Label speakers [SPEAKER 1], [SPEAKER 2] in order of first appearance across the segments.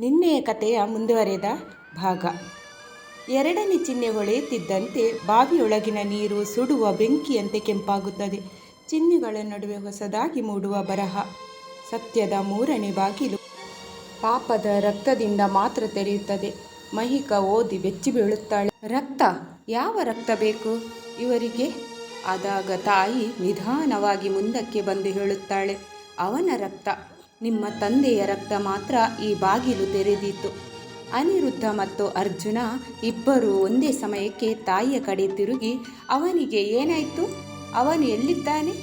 [SPEAKER 1] ನಿನ್ನೆಯ ಕಥೆಯ ಮುಂದುವರೆದ ಭಾಗ. ಎರಡನೇ ಚಿಹ್ನೆ ಹೊಳೆಯುತ್ತಿದ್ದಂತೆ ಬಾವಿಯೊಳಗಿನ ನೀರು ಸುಡುವ ಬೆಂಕಿಯಂತೆ ಕೆಂಪಾಗುತ್ತದೆ. ಚಿಹ್ನೆಗಳ ನಡುವೆ ಹೊಸದಾಗಿ ಮೂಡುವ ಬರಹ. ಸತ್ಯದ ಮೂರನೇ ಬಾಗಿಲು ಪಾಪದ ರಕ್ತದಿಂದ ಮಾತ್ರ ತೆರೆಯುತ್ತದೆ. ಮಹಿಕ ಓದಿ ಬೆಚ್ಚಿ ಬೀಳುತ್ತಾಳೆ. ರಕ್ತ? ಯಾವ ರಕ್ತ ಬೇಕು? ಇವರಿಗೆ? ಆದಾಗ ತಾಯಿ ನಿಧಾನವಾಗಿ ಮುಂದಕ್ಕೆ ಬಂದು ಹೇಳುತ್ತಾಳೆ. ಅವನ ರಕ್ತ. ನಿಮ್ಮ ತಂದೆಯ ರಕ್ತ ಮಾತ್ರ ಈ ಬಾಗಿಲು ತೆರೆದಿತ್ತು ಅನಿರುದ್ಧ ಮತ್ತು ಅರ್ಜುನ ಇಬ್ಬರೂ ಒಂದೇ ಸಮಯಕ್ಕೆ ತಾಯಿಯ ಕಡೆ ತಿರುಗಿ, ಅವನಿಗೆ ಏನಾಯಿತು? ಅವನು ಎಲ್ಲಿದ್ದಾನೆ?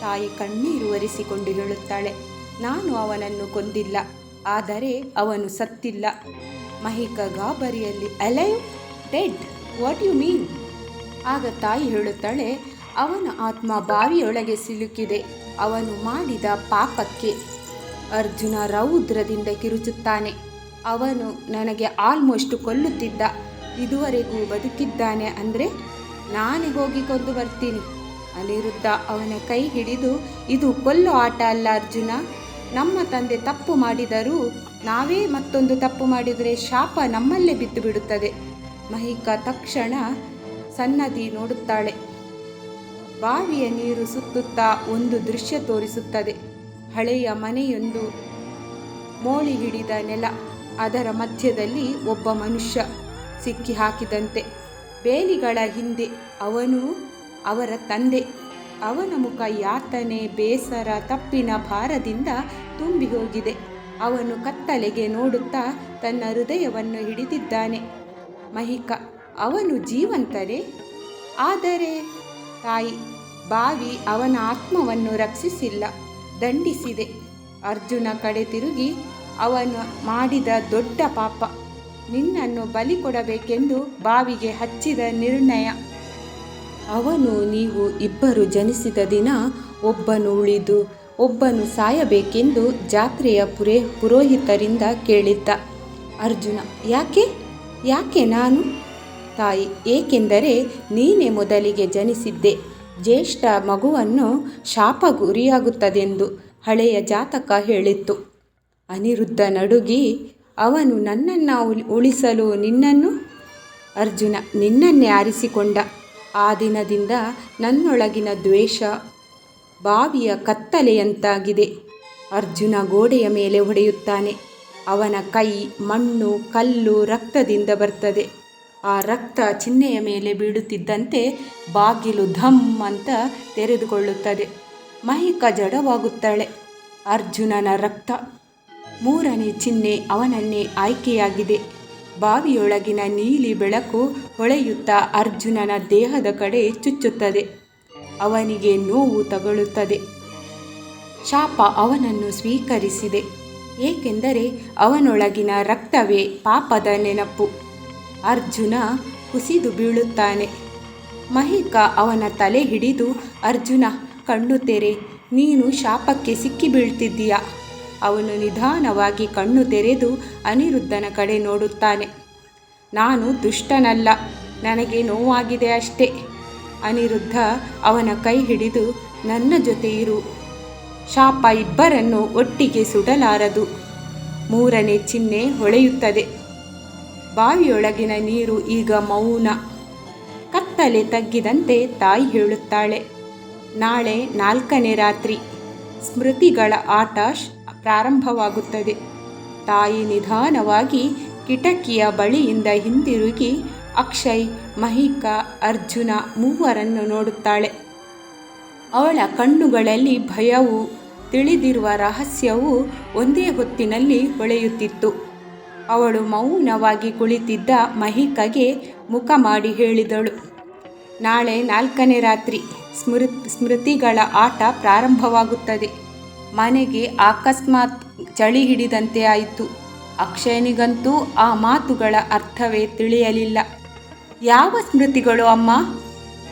[SPEAKER 1] ತಾಯಿ ಕಣ್ಣೀರು ಒರೆಸಿಕೊಂಡು ಹೇಳುತ್ತಾಳೆ, ನಾನು ಅವನನ್ನು ಕೊಂದಿಲ್ಲ, ಆದರೆ ಅವನು ಸತ್ತಿಲ್ಲ. Mahika ಗಾಬರಿಯಲ್ಲಿ alive dead, what you mean? ಆಗ ತಾಯಿ ಹೇಳುತ್ತಾಳೆ, ಅವನ ಆತ್ಮ ಬಾವಿಯೊಳಗೆ ಸಿಲುಕಿದೆ, ಅವನು ಮಾಡಿದ ಪಾಪಕ್ಕೆ. ಅರ್ಜುನ ರೌದ್ರದಿಂದ ಕಿರುಚುತ್ತಾನೆ. ಅವನು ನನಗೆ ಆಲ್ಮೋಸ್ಟ್ ಕೊಲ್ಲುತ್ತಿದ್ದ. ಇದುವರೆಗೂ ಬದುಕಿದ್ದಾನೆ ಅಂದರೆ ನಾನೇ ಹೋಗಿ ಕೊಂದು ಬರ್ತೀನಿ. ಅನಿರುದ್ಧ ಅವನ ಕೈ ಹಿಡಿದು, ಇದು ಕೊಲ್ಲು ಆಟ ಅಲ್ಲ ಅರ್ಜುನ. ನಮ್ಮ ತಂದೆ ತಪ್ಪು ಮಾಡಿದರೂ ನಾವೇ ಮತ್ತೊಂದು ತಪ್ಪು ಮಾಡಿದರೆ ಶಾಪ ನಮ್ಮಲ್ಲೇ ಬಿದ್ದು ಬಿಡುತ್ತದೆ. ಮಹಿಕ ತಕ್ಷಣ ಸನ್ನದಿ ನೋಡುತ್ತಾಳೆ. ಬಾವಿಯ ನೀರು ಸುತ್ತುತ್ತಾ ಒಂದು ದೃಶ್ಯ ತೋರಿಸುತ್ತದೆ. ಹಳೆಯ ಮನೆಯೊಂದು ಮೋಳಿ ಹಿಡಿದ ನೆಲ, ಅದರ ಮಧ್ಯದಲ್ಲಿ ಒಬ್ಬ ಮನುಷ್ಯ ಸಿಕ್ಕಿ ಹಾಕಿದಂತೆ. ಬೇಲಿಗಳ ಹಿಂದೆ ಅವನು ಅವರ ತಂದೆ. ಅವನ ಮುಖ ಯಾತನೆ, ಬೇಸರ, ತಪ್ಪಿನ ಭಾರದಿಂದ ತುಂಬಿ ಹೋಗಿದೆ. ಅವನು ಕತ್ತಲೆಗೆ ನೋಡುತ್ತಾ ತನ್ನ ಹೃದಯವನ್ನು ಹಿಡಿದಿದ್ದಾನೆ. ಮಹಿಕ, ಅವನು ಜೀವಂತರೇ ಆದರೆ ತಾಯಿ, ಬಾವಿ ಅವನ ಆತ್ಮವನ್ನು ರಕ್ಷಿಸಿಲ್ಲ. ದಂಡಿಸಿದೆ. ಅರ್ಜುನ ಕಡೆ ತಿರುಗಿ, ಅವನು ಮಾಡಿದ ದೊಡ್ಡ ಪಾಪ. ನಿನ್ನನ್ನು ಬಲಿ ಕೊಡಬೇಕೆಂದು ಬಾವಿಗೆ ಹಚ್ಚಿದ ನಿರ್ಣಯ. ಅವನು ನೀವು ಇಬ್ಬರು ಜನಿಸಿದ ದಿನ ಒಬ್ಬನು ಉಳಿದು, ಒಬ್ಬನು ಸಾಯಬೇಕೆಂದು ಜಾತ್ರೆಯ ಪುರೇ, ಪುರೋಹಿತರಿಂದ ಕೇಳಿದ್ದ. ಅರ್ಜುನ, ಯಾಕೆ? ಯಾಕೆ ನಾನು? ತಾಯಿ, ಏಕೆಂದರೆ ನೀನೇ ಮೊದಲಿಗೆ ಜನಿಸಿದ್ದೆ. ಜ್ಯೇಷ್ಠ ಮಗುವನ್ನು ಶಾಪ ಗುರಿಯಾಗುತ್ತದೆಂದು ಹಳೆಯ ಜಾತಕ ಹೇಳಿತ್ತು. ಅನಿರುದ್ಧ ನಡುಗಿ, ಅವನು ನನ್ನನ್ನು ಉಳಿಸಲು ನಿನ್ನನ್ನು? ಅರ್ಜುನ ನಿನ್ನನ್ನೇ ಆರಿಸಿಕೊಂಡ. ಆ ದಿನದಿಂದ ನನ್ನೊಳಗಿನ ದ್ವೇಷ ಬಾವಿಯ ಕತ್ತಲೆಯಂತಾಗಿದೆ. ಅರ್ಜುನ ಗೋಡೆಯ ಮೇಲೆ ಹೊಡೆಯುತ್ತಾನೆ. ಅವನ ಕೈ, ಮಣ್ಣು, ಕಲ್ಲು ರಕ್ತದಿಂದ ಬರ್ತದೆ. ಆ ರಕ್ತ ಚಿಹ್ನೆಯ ಮೇಲೆ ಬೀಳುತ್ತಿದ್ದಂತೆ ಬಾಗಿಲು ಧಮ್ ಅಂತ ತೆರೆದುಕೊಳ್ಳುತ್ತದೆ. ಮಹಿಕ ಜಡವಾಗುತ್ತಾಳೆ. ಅರ್ಜುನನ ರಕ್ತ. ಮೂರನೇ ಚಿಹ್ನೆ ಅವನನ್ನೇ ಆಯ್ಕೆಯಾಗಿದೆ. ಬಾವಿಯೊಳಗಿನ ನೀಲಿ ಬೆಳಕು ಹೊಳೆಯುತ್ತಾ ಅರ್ಜುನನ ದೇಹದ ಕಡೆ ಚುಚ್ಚುತ್ತದೆ. ಅವನಿಗೆ ನೋವು ತಗೊಳ್ಳುತ್ತದೆ ಶಾಪ ಅವನನ್ನು ಸ್ವೀಕರಿಸಿದೆ. ಏಕೆಂದರೆ ಅವನೊಳಗಿನ ರಕ್ತವೇ ಪಾಪದ ನೆನಪು. ಅರ್ಜುನ ಕುಸಿದು ಬೀಳುತ್ತಾನೆ. ಮಹಿಕ ಅವನ ತಲೆ ಹಿಡಿದು, ಅರ್ಜುನ, ಕಣ್ಣು ತೆರೆ, ನೀನು ಶಾಪಕ್ಕೆ ಸಿಕ್ಕಿ ಬೀಳ್ತಿದ್ದೀಯ? ಅವನು ನಿಧಾನವಾಗಿ ಕಣ್ಣು ತೆರೆದು ಅನಿರುದ್ಧನ ಕಡೆ ನೋಡುತ್ತಾನೆ. ನಾನು ದುಷ್ಟನಲ್ಲ, ನನಗೆ ನೋವಾಗಿದೆ ಅಷ್ಟೇ. ಅನಿರುದ್ಧ ಅವನ ಕೈ ಹಿಡಿದು, ನನ್ನ ಜೊತೆ ಇರು. ಶಾಪ ಇಬ್ಬರನ್ನು ಒಟ್ಟಿಗೆ ಸುಡಲಾರದು. ಮೂರನೇ ಚಿಹ್ನೆ ಹೊಳೆಯುತ್ತದೆ. ಬಾವಿಯೊಳಗಿನ ನೀರು ಈಗ ಮೌನ. ಕತ್ತಲೆ ತಗ್ಗಿದಂತೆ ತಾಯಿ ಹೇಳುತ್ತಾಳೆ, ನಾಳೆ ನಾಲ್ಕನೇ ರಾತ್ರಿ ಸ್ಮೃತಿಗಳ ಆಟ ಪ್ರಾರಂಭವಾಗುತ್ತದೆ. ತಾಯಿ ನಿಧಾನವಾಗಿ ಕಿಟಕಿಯ ಬಳಿಯಿಂದ ಹಿಂದಿರುಗಿ ಅಕ್ಷಯ್, ಮಹಿಕಾ, ಅರ್ಜುನ ಮೂವರನ್ನು ನೋಡುತ್ತಾಳೆ. ಅವಳ ಕಣ್ಣುಗಳಲ್ಲಿ ಭಯವು, ತಿಳಿದಿರುವ ರಹಸ್ಯವು ಒಂದೇ ಹೊತ್ತಿನಲ್ಲಿ ಹೊಳೆಯುತ್ತಿತ್ತು. ಅವಳು ಮೌನವಾಗಿ ಕುಳಿತಿದ್ದ ಮಹಿಕಗೆ ಮುಖ ಮಾಡಿ ಹೇಳಿದಳು. ನಾಳೆ ನಾಲ್ಕನೇ ರಾತ್ರಿ ಸ್ಮೃ, ಸ್ಮೃತಿಗಳ ಆಟ ಪ್ರಾರಂಭವಾಗುತ್ತದೆ. ಮನೆಗೆ ಅಕಸ್ಮಾತ್ ಚಳಿ ಹಿಡಿದಂತೆ ಆಯಿತು. ಅಕ್ಷಯನಿಗಂತೂ ಆ ಮಾತುಗಳ ಅರ್ಥವೇ ತಿಳಿಯಲಿಲ್ಲ. ಯಾವ ಸ್ಮೃತಿಗಳು ಅಮ್ಮ?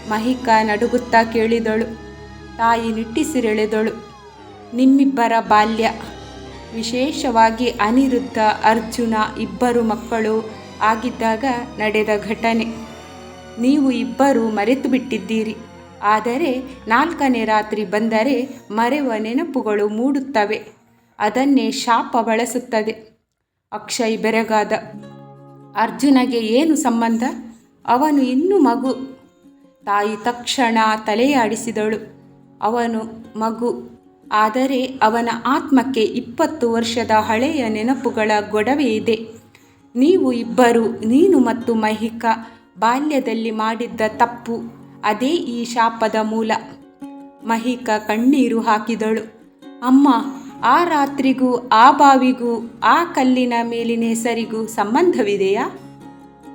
[SPEAKER 1] ಮಹಿಕ ನಡುಗುತ್ತಾ ಕೇಳಿದಳು. ತಾಯಿ ನಿಟ್ಟಿಸಿರೆಳೆದಳು. ನಿಮ್ಮಿಬ್ಬರ ಬಾಲ್ಯ. ವಿಶೇಷವಾಗಿ ಅನಿರುದ್ಧ, ಅರ್ಜುನ ಇಬ್ಬರು ಮಕ್ಕಳು ಆಗಿದ್ದಾಗ ನಡೆದ ಘಟನೆ. ನೀವು ಇಬ್ಬರು ಮರೆತು ಬಿಟ್ಟಿದ್ದೀರಿ. ಆದರೆ ನಾಲ್ಕನೇ ರಾತ್ರಿ ಬಂದರೆ ಮರೆವ ನೆನಪುಗಳು ಮೂಡುತ್ತವೆ. ಅದನ್ನೇ ಶಾಪ ಬಳಸುತ್ತದೆ. ಅಕ್ಷಯ್ ಬೆರಗಾದ. ಅರ್ಜುನಗೆ ಏನು ಸಂಬಂಧ? ಅವನು ಇನ್ನೂ ಮಗು. ತಾಯಿ ತಕ್ಷಣ ತಲೆಯಾಡಿಸಿದಳು. ಅವನು ಮಗು. ಆದರೆ ಅವನ ಆತ್ಮಕ್ಕೆ ಇಪ್ಪತ್ತು ವರ್ಷದ ಹಳೆಯ ನೆನಪುಗಳ ಗೊಡವೆ ಇದೆ. ನೀವು ಇಬ್ಬರು, ನೀನು ಮತ್ತು ಮಹಿಕಾ, ಬಾಲ್ಯದಲ್ಲಿ ಮಾಡಿದ್ದ ತಪ್ಪು, ಅದೇ ಈ ಶಾಪದ ಮೂಲ. ಮಹಿಕಾ ಕಣ್ಣೀರು ಹಾಕಿದಳು. ಅಮ್ಮ, ಆ ರಾತ್ರಿಗೂ, ಆ ಬಾವಿಗೂ, ಆ ಕಲ್ಲಿನ ಮೇಲಿನ ಹೆಸರಿಗೂ ಸಂಬಂಧವಿದೆಯಾ?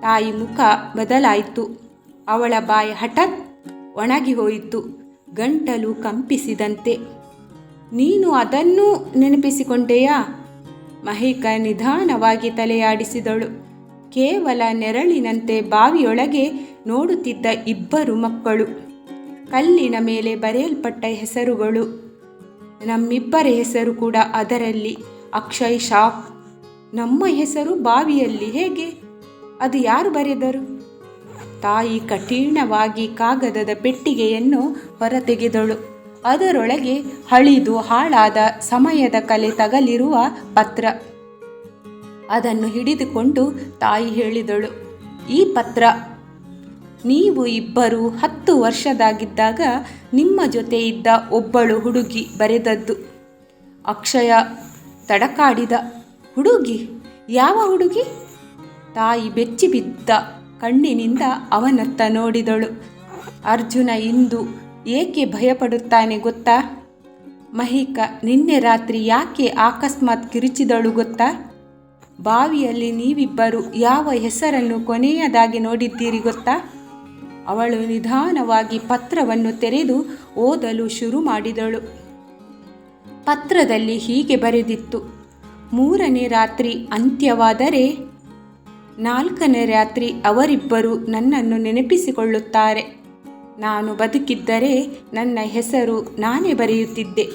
[SPEAKER 1] ತಾಯಿ ಮುಖ ಬದಲಾಯಿತು. ಅವಳ ಬಾಯಿ ಹಠಾತ್ ಒಣಗಿ ಹೋಯಿತು ಗಂಟಲು ಕಂಪಿಸಿದಂತೆ. ನೀನು ಅದನ್ನೂ ನೆನಪಿಸಿಕೊಂಡೆಯಾ? ಮಹಿಕ ನಿಧಾನವಾಗಿ ತಲೆಯಾಡಿಸಿದಳು. ಕೇವಲ ನೆರಳಿನಂತೆ ಬಾವಿಯೊಳಗೆ ನೋಡುತ್ತಿದ್ದ ಇಬ್ಬರು ಮಕ್ಕಳು. ಕಲ್ಲಿನ ಮೇಲೆ ಬರೆಯಲ್ಪಟ್ಟ ಹೆಸರುಗಳು. ನಮ್ಮಿಬ್ಬರ ಹೆಸರು ಕೂಡ ಅದರಲ್ಲಿ. ಅಕ್ಷಯ್ ಶಾಪ್ ನಮ್ಮ ಹೆಸರು ಬಾವಿಯಲ್ಲಿ ಹೇಗೆ? ಅದು ಯಾರು ಬರೆದರು? ತಾಯಿ ಕಠಿಣವಾಗಿ ಕಾಗದದ ಪೆಟ್ಟಿಗೆಯನ್ನು ಹೊರತೆಗೆದಳು. ಅದರೊಳಗೆ ಹಳಿದು ಹಾಳಾದ ಸಮಯದ ಕಲೆ ತಗಲಿರುವ ಪತ್ರ. ಅದನ್ನು ಹಿಡಿದುಕೊಂಡು ತಾಯಿ ಹೇಳಿದಳು, ಈ ಪತ್ರ. ನೀವು ಇಬ್ಬರು ಹತ್ತು ವರ್ಷದಾಗಿದ್ದಾಗ ನಿಮ್ಮ ಜೊತೆ ಇದ್ದ ಒಬ್ಬಳು ಹುಡುಗಿ ಬರೆದದ್ದು. ಅಕ್ಷಯ ತಡಕಾಡಿದ, ಹುಡುಗಿ? ಯಾವ ಹುಡುಗಿ? ತಾಯಿ ಬೆಚ್ಚಿಬಿದ್ದ ಕಣ್ಣಿನಿಂದ ಅವನತ್ತ ನೋಡಿದಳು. ಅರ್ಜುನ ಇಂದು ಏಕೆ ಭಯಪಡುತ್ತಾನೆ ಗೊತ್ತಾ? ಮಹಿಕ, ನಿನ್ನೆ ರಾತ್ರಿ ಯಾಕೆ ಅಕಸ್ಮಾತ್ ಕಿರುಚಿದಳು ಗೊತ್ತಾ? ಬಾವಿಯಲ್ಲಿ ನೀವಿಬ್ಬರು ಯಾವ ಹೆಸರನ್ನು ಕೊನೆಯದಾಗಿ ನೋಡಿದ್ದೀರಿ ಗೊತ್ತಾ? ಅವಳು ನಿಧಾನವಾಗಿ ಪತ್ರವನ್ನು ತೆರೆದು ಓದಲು ಶುರು ಮಾಡಿದಳು. ಪತ್ರದಲ್ಲಿ ಹೀಗೆ ಬರೆದಿತ್ತು, ಮೂರನೇ ರಾತ್ರಿ ಅಂತ್ಯವಾದರೆ ನಾಲ್ಕನೇ ರಾತ್ರಿ ಅವರಿಬ್ಬರು ನನ್ನನ್ನು ನೆನಪಿಸಿಕೊಳ್ಳುತ್ತಾರೆ. ನಾನು ಬದುಕಿದ್ದರೆ ನನ್ನ ಹೆಸರು ನಾನೇ ಬರೆಯುತ್ತಿದ್ದೆ.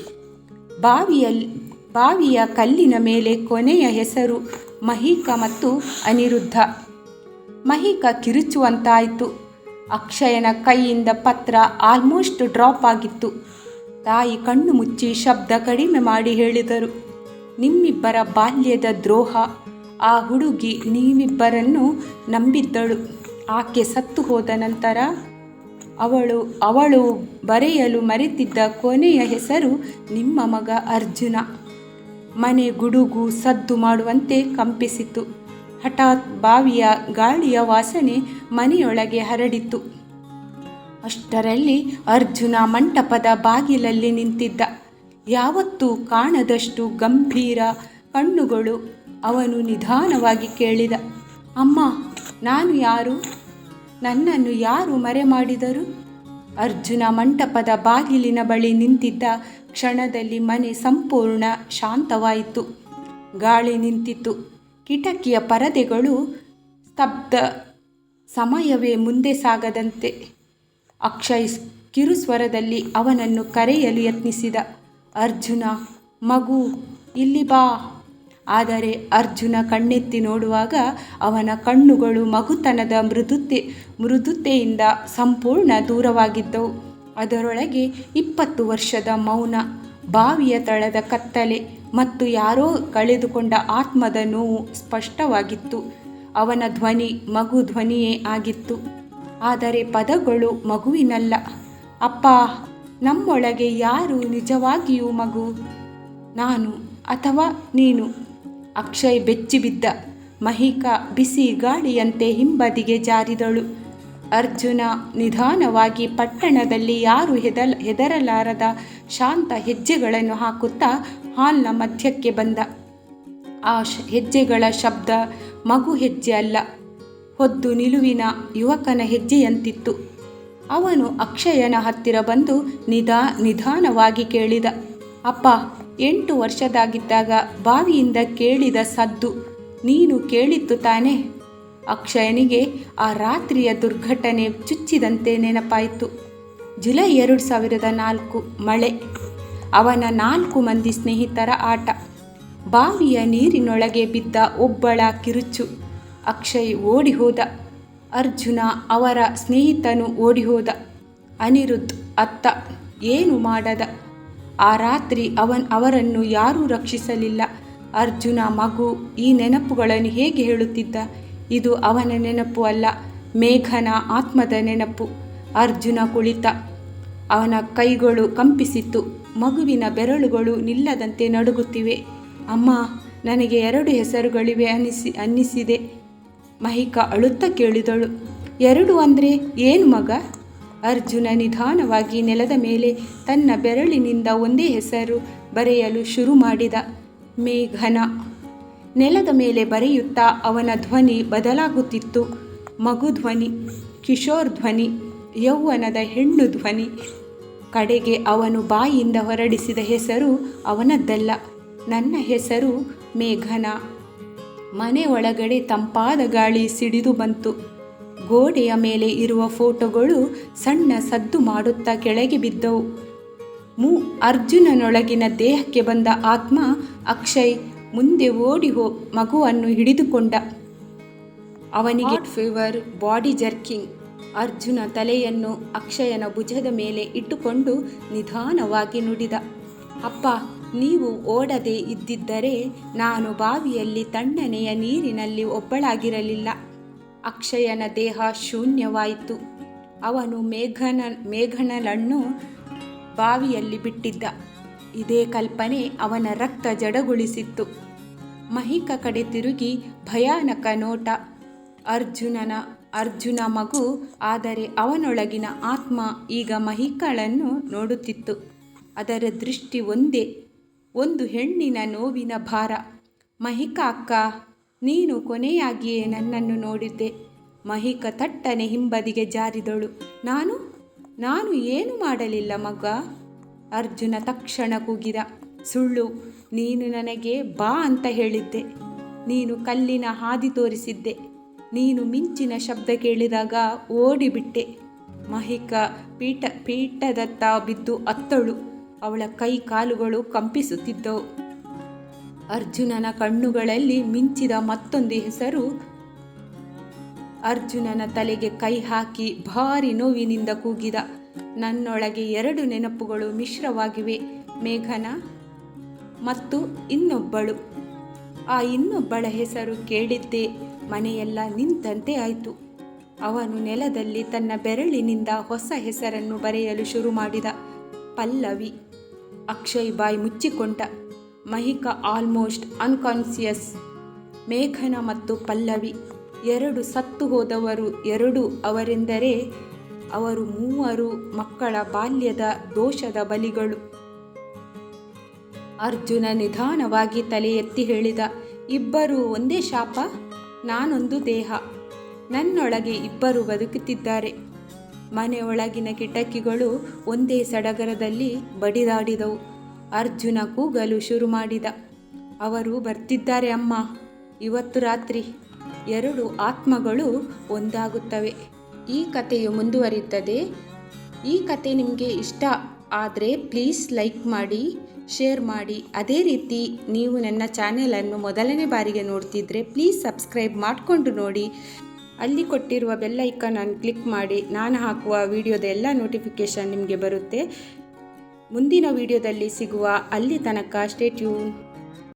[SPEAKER 1] ಬಾವಿಯಲ್ಲಿ, ಬಾವಿಯ ಕಲ್ಲಿನ ಮೇಲೆ ಕೊನೆಯ ಹೆಸರು ಮಹಿಕ ಮತ್ತು ಅನಿರುದ್ಧ. ಮಹಿಕ ಕಿರುಚುವಂತಾಯಿತು. ಅಕ್ಷಯನ ಕೈಯಿಂದ ಪತ್ರ ಆಲ್ಮೋಸ್ಟ್ ಡ್ರಾಪ್ ಆಗಿತ್ತು. ತಾಯಿ ಕಣ್ಣು ಮುಚ್ಚಿ ಶಬ್ದ ಕಡಿಮೆ ಮಾಡಿ ಹೇಳಿದರು. ನಿಮ್ಮಿಬ್ಬರ ಬಾಲ್ಯದ ದ್ರೋಹ. ಆ ಹುಡುಗಿ ನೀವಿಬ್ಬರನ್ನು ನಂಬಿದ್ದಳು. ಆಕೆ ಸತ್ತು ಹೋದ ನಂತರ ಅವಳು ಅವಳು ಬರೆಯಲು ಮರೆತಿದ್ದ ಕೊನೆಯ ಹೆಸರು ನಿಮ್ಮ ಮಗ ಅರ್ಜುನ. ಮನೆ ಗುಡುಗು ಸದ್ದು ಮಾಡುವಂತೆ ಕಂಪಿಸಿತು ಹಠಾತ್ ಬಾವಿಯ ಗಾಳಿಯ ವಾಸನೆ ಮನೆಯೊಳಗೆ ಹರಡಿತು. ಅಷ್ಟರಲ್ಲಿ ಅರ್ಜುನ ಮಂಟಪದ ಬಾಗಿಲಲ್ಲಿ ನಿಂತಿದ್ದ. ಯಾವತ್ತೂ ಕಾಣದಷ್ಟು ಗಂಭೀರ ಕಣ್ಣುಗಳು ಅವನು ನಿಧಾನವಾಗಿ ಕೇಳಿದ. ಅಮ್ಮ, ನಾನು ಯಾರು? ನನ್ನನ್ನು ಯಾರು ಮರೆ ಮಾಡಿದರು ಅರ್ಜುನ ಮಂಟಪದ ಬಾಗಿಲಿನ ಬಳಿ ನಿಂತಿದ್ದ ಕ್ಷಣದಲ್ಲಿ ಮನೆ ಸಂಪೂರ್ಣ ಶಾಂತವಾಯಿತು. ಗಾಳಿ ನಿಂತಿತು ಕಿಟಕಿಯ ಪರದೆಗಳು ಸ್ತಬ್ಧ. ಸಮಯವೇ ಮುಂದೆ ಸಾಗದಂತೆ. ಅಕ್ಷಯ್ ಕಿರುಸ್ವರದಲ್ಲಿ ಅವನನ್ನು ಕರೆಯಲು ಯತ್ನಿಸಿದ. ಅರ್ಜುನ, ಮಗು, ಇಲ್ಲಿ ಬಾ. ಆದರೆ ಅರ್ಜುನ ಕಣ್ಣೆತ್ತಿ ನೋಡುವಾಗ ಅವನ ಕಣ್ಣುಗಳು ಮಗುತನದ ಮೃದುತೆ, ಮೃದುತೆಯಿಂದ ಸಂಪೂರ್ಣ ದೂರವಾಗಿದ್ದವು. ಅದರೊಳಗೆ ಇಪ್ಪತ್ತು ವರ್ಷದ ಮೌನ, ಬಾವಿಯ ತಳದ ಕತ್ತಲೆ ಮತ್ತು ಯಾರೋ ಕಳೆದುಕೊಂಡ ಆತ್ಮದ ನೋವು ಸ್ಪಷ್ಟವಾಗಿತ್ತು. ಅವನ ಧ್ವನಿ ಮಗು ಧ್ವನಿಯೇ ಆಗಿತ್ತು. ಆದರೆ ಪದಗಳು ಮಗುವಿನಲ್ಲ. ಅಪ್ಪ, ನಮ್ಮೊಳಗೆ ಯಾರು ನಿಜವಾಗಿಯೂ ಮಗು? ನಾನು ಅಥವಾ ನೀನು? ಅಕ್ಷಯ್ ಬೆಚ್ಚಿಬಿದ್ದ ಮಹಿಕಾ ಬಿಸಿ ಗಾಳಿಯಂತೆ ಹಿಂಬದಿಗೆ ಜಾರಿದಳು. ಅರ್ಜುನ ನಿಧಾನವಾಗಿ ಪಟ್ಟಣದಲ್ಲಿ ಯಾರು ಹೆದಲ್, ಹೆದರಲಾರದ ಶಾಂತ ಹೆಜ್ಜೆಗಳನ್ನು ಹಾಕುತ್ತಾ ಹಾಲ್ನ ಮಧ್ಯಕ್ಕೆ ಬಂದ. ಆ ಹೆಜ್ಜೆಗಳ ಶಬ್ದ ಮಗು ಹೆಜ್ಜೆ ಅಲ್ಲ. ಹೊದ್ದು ನಿಲುವಿನ ಯುವಕನ ಹೆಜ್ಜೆಯಂತಿತ್ತು. ಅವನು ಅಕ್ಷಯನ ಹತ್ತಿರ ಬಂದು ನಿಧಾ, ನಿಧಾನವಾಗಿ ಕೇಳಿದ, ಅಪ್ಪ ಎಂಟು ವರ್ಷದಾಗಿದ್ದಾಗ ಬಾವಿಯಿಂದ ಕೇಳಿದ ಸದ್ದು, ನೀನು ಕೇಳಿತ್ತು ತಾನೆ? ಅಕ್ಷಯನಿಗೆ ಆ ರಾತ್ರಿಯ ದುರ್ಘಟನೆ ಚುಚ್ಚಿದಂತೆ ನೆನಪಾಯಿತು. ಜುಲೈ ಎರಡು ಸಾವಿರದ ನಾಲ್ಕು ಮಳೆ. ಅವನ ನಾಲ್ಕು ಮಂದಿ ಸ್ನೇಹಿತರ ಆಟ. ಬಾವಿಯ ನೀರಿನೊಳಗೆ ಬಿದ್ದ ಒಬ್ಬಳ ಕಿರುಚು. ಅಕ್ಷಯ್ ಓಡಿ ಹೋದ. ಅರ್ಜುನ ಅವರ ಸ್ನೇಹಿತನು ಓಡಿ ಹೋದ. ಅನಿರುದ್ಧ್ ಅತ್ತ, ಏನು ಮಾಡದ? ಆ ರಾತ್ರಿ ಅವನ್ ಅವರನ್ನು ಯಾರೂ ರಕ್ಷಿಸಲಿಲ್ಲ. ಅರ್ಜುನ ಮಗು ಈ ನೆನಪುಗಳನ್ನು ಹೇಗೆ ಹೇಳುತ್ತಿದ್ದ? ಇದು ಅವನ ನೆನಪು ಅಲ್ಲ, ಮೇಘನ ಆತ್ಮದ ನೆನಪು. ಅರ್ಜುನ ಕುಳಿತ. ಅವನ ಕೈಗಳು ಕಂಪಿಸಿತ್ತು. ಮಗುವಿನ ಬೆರಳುಗಳು ನಿಲ್ಲದಂತೆ ನಡುಗುತ್ತಿವೆ. ಅಮ್ಮ, ನನಗೆ ಎರಡು ಹೆಸರುಗಳಿವೆ ಅನ್ನಿಸಿ, ಅನ್ನಿಸಿದೆ. ಮಹಿಕ ಅಳುತ್ತಾ ಕೇಳಿದಳು. ಎರಡು ಅಂದರೆ ಏನು ಮಗ? ಅರ್ಜುನ ನಿಧಾನವಾಗಿ ನೆಲದ ಮೇಲೆ ತನ್ನ ಬೆರಳಿನಿಂದ ಒಂದೇ ಹೆಸರು ಬರೆಯಲು ಶುರು ಮಾಡಿದ ಮೇಘನ. ನೆಲದ ಮೇಲೆ ಬರೆಯುತ್ತಾ ಅವನ ಧ್ವನಿ ಬದಲಾಗುತ್ತಿತ್ತು. ಮಗು ಧ್ವನಿ, ಕಿಶೋರ್ ಧ್ವನಿ, ಯೌವನದ ಹೆಣ್ಣು ಧ್ವನಿ. ಕಡೆಗೆ ಅವನು ಬಾಯಿಯಿಂದ ಹೊರಡಿಸಿದ ಹೆಸರು ಅವನದ್ದಲ್ಲ, ನನ್ನ ಹೆಸರು ಮೇಘನ. ಮನೆ ಒಳಗಡೆ ತಂಪಾದ ಗಾಳಿ ಸಿಡಿದು ಬಂತು. ಗೋಡೆಯ ಮೇಲೆ ಇರುವ ಫೋಟೋಗಳು ಸಣ್ಣ ಸದ್ದು ಮಾಡುತ್ತಾ ಕೆಳಗೆ ಬಿದ್ದವು. ಮು ಅರ್ಜುನನೊಳಗಿನ ದೇಹಕ್ಕೆ ಬಂದ ಆತ್ಮ ಅಕ್ಷಯ್ ಮುಂದೆ ಓಡಿ ಹೋ ಮಗುವನ್ನು ಹಿಡಿದುಕೊಂಡ. ಅವನಿಗೆ ಫೀವರ್ ಬಾಡಿ ಜರ್ಕಿಂಗ್ ಅರ್ಜುನ ತಲೆಯನ್ನು ಅಕ್ಷಯನ ಭುಜದ ಮೇಲೆ ಇಟ್ಟುಕೊಂಡು ನಿಧಾನವಾಗಿ ನುಡಿದ. ಅಪ್ಪ, ನೀವು ಓಡದೆ ಇದ್ದಿದ್ದರೆ ನಾನು ಬಾವಿಯಲ್ಲಿ ತಣ್ಣನೆಯ ನೀರಿನಲ್ಲಿ ಒಬ್ಬಳಾಗಿರಲಿಲ್ಲ. ಅಕ್ಷಯನ ದೇಹ ಶೂನ್ಯವಾಯಿತು. ಅವನು ಮೇಘನ ಮೇಘನಲನ್ನು ಬಾವಿಯಲ್ಲಿ ಬಿಟ್ಟಿದ್ದ. ಇದೇ ಕಲ್ಪನೆ ಅವನ ರಕ್ತ ಜಡಗೊಳಿಸಿತ್ತು. ಮಹಿಕ ಕಡೆ ತಿರುಗಿ ಭಯಾನಕ ನೋಟ. ಅರ್ಜುನನ, ಅರ್ಜುನ ಮಗು ಆದರೆ ಅವನೊಳಗಿನ ಆತ್ಮ ಈಗ ಮಹಿಕಳನ್ನು ನೋಡುತ್ತಿತ್ತು. ಅದರ ದೃಷ್ಟಿ ಒಂದೇ, ಒಂದು ಹೆಣ್ಣಿನ ನೋವಿನ ಭಾರ. ಮಹಿಕ ಅಕ್ಕ ನೀನು ಕೊನೆಯಾಗಿಯೇ ನನ್ನನ್ನು ನೋಡಿದ್ದೆ. ಮಹಿಕ ತಟ್ಟನೆ ಹಿಂಬದಿಗೆ ಜಾರಿದಳು. ನಾನು ನಾನು ಏನು ಮಾಡಲಿಲ್ಲ ಮಗ? ಅರ್ಜುನ ತಕ್ಷಣ ಕೂಗಿದ. ಸುಳ್ಳು, ನೀನು ನನಗೆ ಬಾ ಅಂತ ಹೇಳಿದ್ದೆ. ನೀನು ಕಲ್ಲಿನ ಹಾದಿ ತೋರಿಸಿದ್ದೆ. ನೀನು ಮಿಂಚಿನ ಶಬ್ದ ಕೇಳಿದಾಗ ಓಡಿಬಿಟ್ಟೆ. ಮಹಿಕ ಪೀಠ, ಪೀಠದತ್ತ ಬಿದ್ದು ಅತ್ತಳು. ಅವಳ ಕೈ ಕಾಲುಗಳು ಕಂಪಿಸುತ್ತಿದ್ದವು. ಅರ್ಜುನನ ಕಣ್ಣುಗಳಲ್ಲಿ ಮಿಂಚಿದ ಮತ್ತೊಂದು ಹೆಸರು. ಅರ್ಜುನನ ತಲೆಗೆ ಕೈ ಹಾಕಿ ಭಾರಿ ನೋವಿನಿಂದ ಕೂಗಿದ. ನನ್ನೊಳಗೆ ಎರಡು ನೆನಪುಗಳು ಮಿಶ್ರವಾಗಿವೆ. ಮೇಘನ ಮತ್ತು ಇನ್ನೊಬ್ಬಳು. ಆ ಇನ್ನೊಬ್ಬಳ ಹೆಸರು ಕೇಳಿದ್ದೇ ಮನೆಯೆಲ್ಲ ನಿಂತಂತೆ ಆಯಿತು. ಅವನು ನೆಲದಲ್ಲಿ ತನ್ನ ಬೆರಳಿನಿಂದ ಹೊಸ ಹೆಸರನ್ನು ಬರೆಯಲು ಶುರು ಮಾಡಿದ. ಪಲ್ಲವಿ. ಅಕ್ಷಯ್ ಬಾಯಿ ಮುಚ್ಚಿಕೊಂಡ. ಮಹಿಕ ಆಲ್ಮೋಸ್ಟ್ ಅನ್ಕಾನ್ಸಿಯಸ್ ಮೇಘನ ಮತ್ತು ಪಲ್ಲವಿ ಎರಡು ಸತ್ತು ಹೋದವರು ಎರಡು ಅವರೆಂದರೆ ಅವರು ಮೂವರು ಮಕ್ಕಳ ಬಾಲ್ಯದ ದೋಷದ ಬಲಿಗಳು. ಅರ್ಜುನ ನಿಧಾನವಾಗಿ ತಲೆ ಎತ್ತಿ ಹೇಳಿದ, ಇಬ್ಬರು ಒಂದೇ ಶಾಪ, ನಾನೊಂದು ದೇಹ. ನನ್ನೊಳಗೆ ಇಬ್ಬರು ಬದುಕುತ್ತಿದ್ದಾರೆ. ಮನೆಯೊಳಗಿನ ಕಿಟಕಿಗಳು ಒಂದೇ ಸಡಗರದಲ್ಲಿ ಬಡಿದಾಡಿದವು. ಅರ್ಜುನ ಕೂಗಲು ಶುರು ಮಾಡಿದ. ಅವರು ಬರ್ತಿದ್ದಾರೆ ಅಮ್ಮ. ಇವತ್ತು ರಾತ್ರಿ ಎರಡು ಆತ್ಮಗಳು ಒಂದಾಗುತ್ತವೆ. ಈ ಕಥೆಯು ಮುಂದುವರಿಯುತ್ತದೆ. ಈ ಕತೆ ನಿಮಗೆ ಇಷ್ಟ ಆದರೆ ಪ್ಲೀಸ್ ಲೈಕ್ ಮಾಡಿ, ಶೇರ್ ಮಾಡಿ. ಅದೇ ರೀತಿ ನೀವು ನನ್ನ ಚಾನೆಲನ್ನು ಮೊದಲನೇ ಬಾರಿಗೆ ನೋಡ್ತಿದ್ರೆ ಪ್ಲೀಸ್ ಸಬ್ಸ್ಕ್ರೈಬ್ ಮಾಡಿಕೊಂಡು ನೋಡಿ. ಅಲ್ಲಿ ಕೊಟ್ಟಿರುವ ಬೆಲ್ ಅನ್ನು ಕ್ಲಿಕ್ ಮಾಡಿ. ನಾನು ಹಾಕುವ ವಿಡಿಯೋದ ಎಲ್ಲ ನೋಟಿಫಿಕೇಷನ್ ನಿಮಗೆ ಬರುತ್ತೆ. ಮುಂದಿನ ವಿಡಿಯೋದಲ್ಲಿ ಸಿಗುವ ಅಲ್ಲಿ ತನಕ ಸ್ಟೇ ಟ್ಯೂನ್